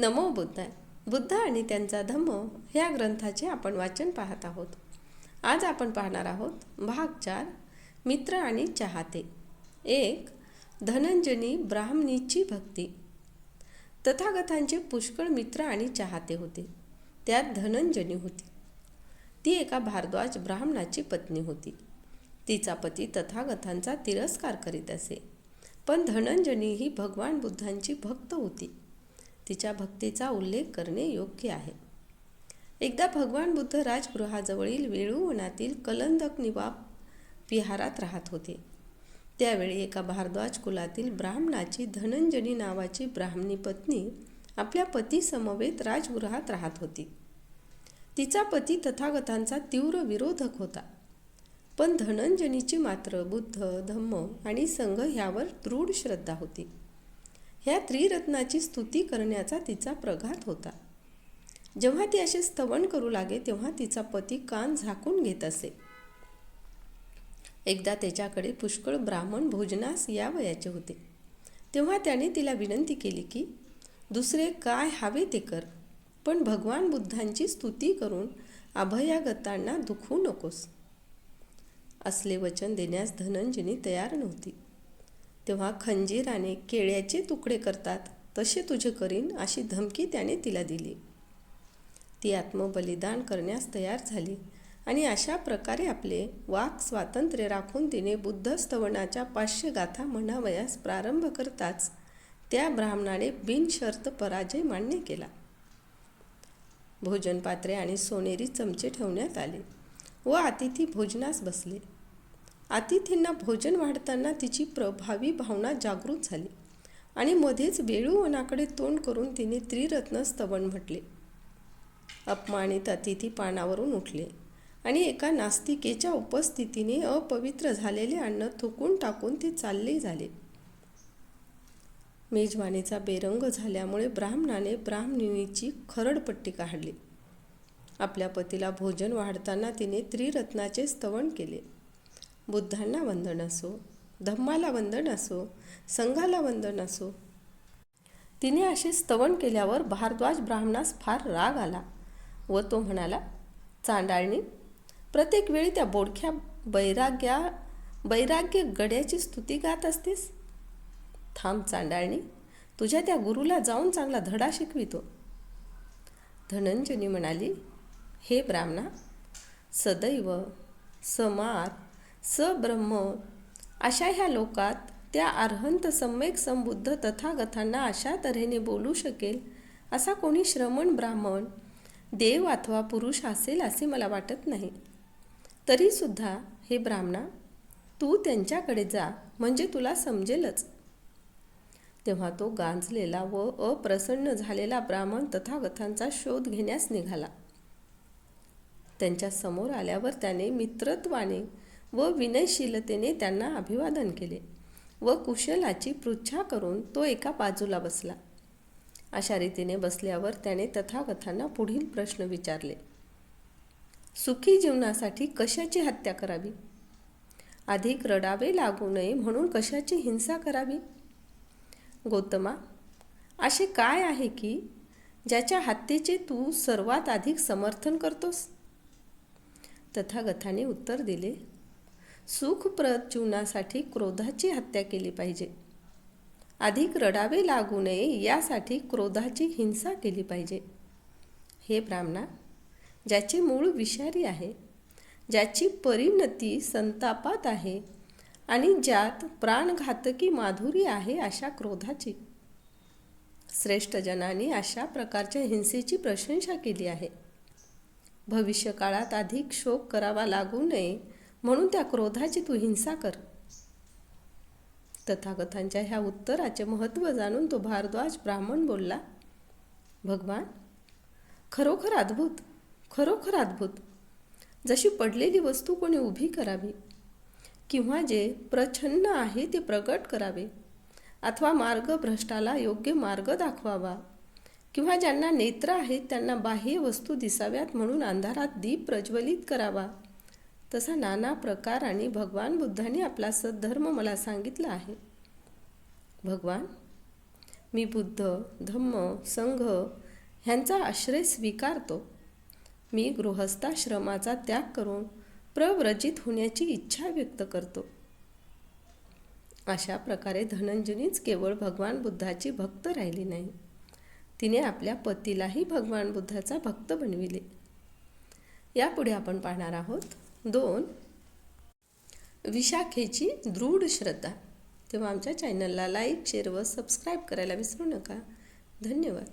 नमो बुद्धाय बुद्ध आणि त्यांचा धम्म ह्या ग्रंथाचे आपण वाचन पाहत आहोत. आज आपण पाहणार आहोत भाग चार मित्र आणि चाहते. एक धनंजनी ब्राह्मणीची भक्ती. तथागतांचे पुष्कळ मित्र आणि चाहते होते. त्यात धनंजनी होती. ती एका भारद्वाज ब्राह्मणाची पत्नी होती. तिचा पती तथागतांचा तिरस्कार करीत असे. पण धनंजनी ही भगवान बुद्धांची भक्त होती. तिच्या भक्तीचा उल्लेख करणे योग्य आहे. एकदा भगवान बुद्ध राजगृहाजवळील वेळूवनातील कलंदक निवाप विहारात राहत होते. त्यावेळी एका भारद्वाज कुलातील ब्राह्मणाची धनंजनी नावाची ब्राह्मणी पत्नी आपल्या पतीसमवेत राजगृहात राहत होती. तिचा पती तथागतांचा तीव्र विरोधक होता. पण धनंजनीची मात्र बुद्ध धम्म आणि संघ ह्यावर दृढ श्रद्धा होती. ह्या त्रिरत्नाची स्तुती करण्याचा तिचा प्रघात होता. जेव्हा ती असे स्तवन करू लागे तेव्हा तिचा पती कान झाकून घेत असे. एकदा त्याच्याकडे पुष्कळ ब्राह्मण भोजनास या वयाचे होते. तेव्हा त्याने तिला विनंती केली की दुसरे काय हवे ते कर पण भगवान बुद्धांची स्तुती करून अभयागतांना दुखवू नकोस. असले वचन देण्यास धनंजनी तयार नव्हती. तेव्हा खंजीराने केळ्याचे तुकडे करतात. तसे तुझे करीन अशी धमकी त्याने तिला दिली. ती आत्मबलिदान करण्यास तयार झाली आणि अशा प्रकारे आपले वाक स्वातंत्र्य राखून तिने बुद्ध स्तवनाच्या पाचशे गाथा म्हणावयास प्रारंभ करताच त्या ब्राह्मणाने बिनशर्त पराजय मान्य केला. भोजनपात्रे आणि सोनेरी चमचे ठेवण्यात आले व अतिथी भोजनास बसले. अतिथींना भोजन वाढताना तिची प्रभावी भावना जागृत झाली आणि मध्येच वेळूवनाकडे तोंड करून तिने त्रिरत्न स्तवन म्हटले. अपमानित अतिथी पानावरून उठले आणि एका नास्तिकेच्या उपस्थितीने अपवित्र झालेले अन्न थुकून टाकून ते चालले झाले. मेजवानीचा बेरंग झाल्यामुळे ब्राह्मणाने ब्राह्मणीची खरडपट्टी काढली. आपल्या पतीला भोजन वाढताना तिने त्रिरत्नाचे स्तवन केले. बुद्धांना वंदन असो धम्माला वंदन असो संघाला वंदन असो. तिने असे स्तवन केल्यावर भारद्वाज ब्राह्मणास फार राग आला व तो म्हणाला चांडाळणी प्रत्येक वेळी त्या बोडख्या बैराग्या बैराग्य गड्याची स्तुती गात असतेस? थांब चांडाळणी तुझ्या त्या गुरुला जाऊन चांगला धडा शिकवितो. धनंजनी म्हणाली हे ब्राह्मणा सदैव समार सब्रह्म. अशा ह्या लोकात त्या अर्हंत सम्यक संबुद्ध तथागतांना अशा तऱ्हेने बोलू शकेल असा कोणी श्रमण ब्राह्मण देव अथवा पुरुष असेल असे मला वाटत नाही. तरीसुद्धा हे ब्राह्मणा तू त्यांच्याकडे जा म्हणजे तुला समजेलच. तेव्हा तो गांजलेला व अप्रसन्न झालेला ब्राह्मण तथागतांचा शोध घेण्यास निघाला. त्यांच्यासमोर आल्यावर त्याने मित्रत्वाने व विनयशीलतेने त्यांना अभिवादन केले व कुशलाची पृच्छा करून तो एका बाजूला बसला. अशा रीतीने बसल्यावर त्याने तथागतांना पुढील प्रश्न विचारले. सुखी जीवनासाठी कशाची हत्या करावी? अधिक रडावे लागू नये म्हणून कशाची हिंसा करावी? गौतमा असे काय आहे की ज्याच्या हत्येचे तू सर्वात अधिक समर्थन करतोस? तथागताने उत्तर दिले सुखप्रद जीवनासाठी क्रोधाची हत्या केली पाहिजे. अधिक रडावे लागू नये यासाठी क्रोधाची हिंसा केली पाहिजे. हे ब्राह्मणा ज्याचे मूळ विषारी आहे ज्याची परिणती संतापात आहे आणि ज्यात प्राणघातकी माधुरी आहे अशा क्रोधाची. श्रेष्ठ जनांनी अशा प्रकारच्या हिंसेची प्रशंसा केली आहे. भविष्यकाळात अधिक शोक करावा लागू नये म्हणून त्या क्रोधाची तू हिंसा कर. तथागतांच्या ह्या उत्तराचे महत्त्व जाणून तो भारद्वाज ब्राह्मण बोलला भगवान खरोखर अद्भुत खरोखर अद्भुत. जशी पडलेली वस्तू कोणी उभी करावी किंवा जे प्रछन्न आहे ते प्रगट करावे अथवा मार्ग भ्रष्टाला योग्य मार्ग दाखवावा किंवा ज्यांना नेत्र आहेत त्यांना बाह्य वस्तू दिसाव्यात म्हणून अंधारात दीप प्रज्वलित करावा तसा नाना प्रकार आणि भगवान बुद्धाने आपला सद्धर्म मला सांगितला आहे. भगवान मी बुद्ध धम्म संघ ह्यांचा आश्रय स्वीकारतो. मी गृहस्थाश्रमाचा त्याग करून प्रव्रजित होण्याची इच्छा व्यक्त करतो. अशा प्रकारे धनंजनीच केवळ भगवान बुद्धाची भक्त राहिली नाही. तिने आपल्या पतीलाही भगवान बुद्धाचा भक्त बनविले. यापुढे आपण पाहणार आहोत दोन विशाखेची दृढ श्रद्धा. तेव्हा आमच्या चॅनलला लाईक शेअर व सबस्क्राईब करायला विसरू नका. धन्यवाद.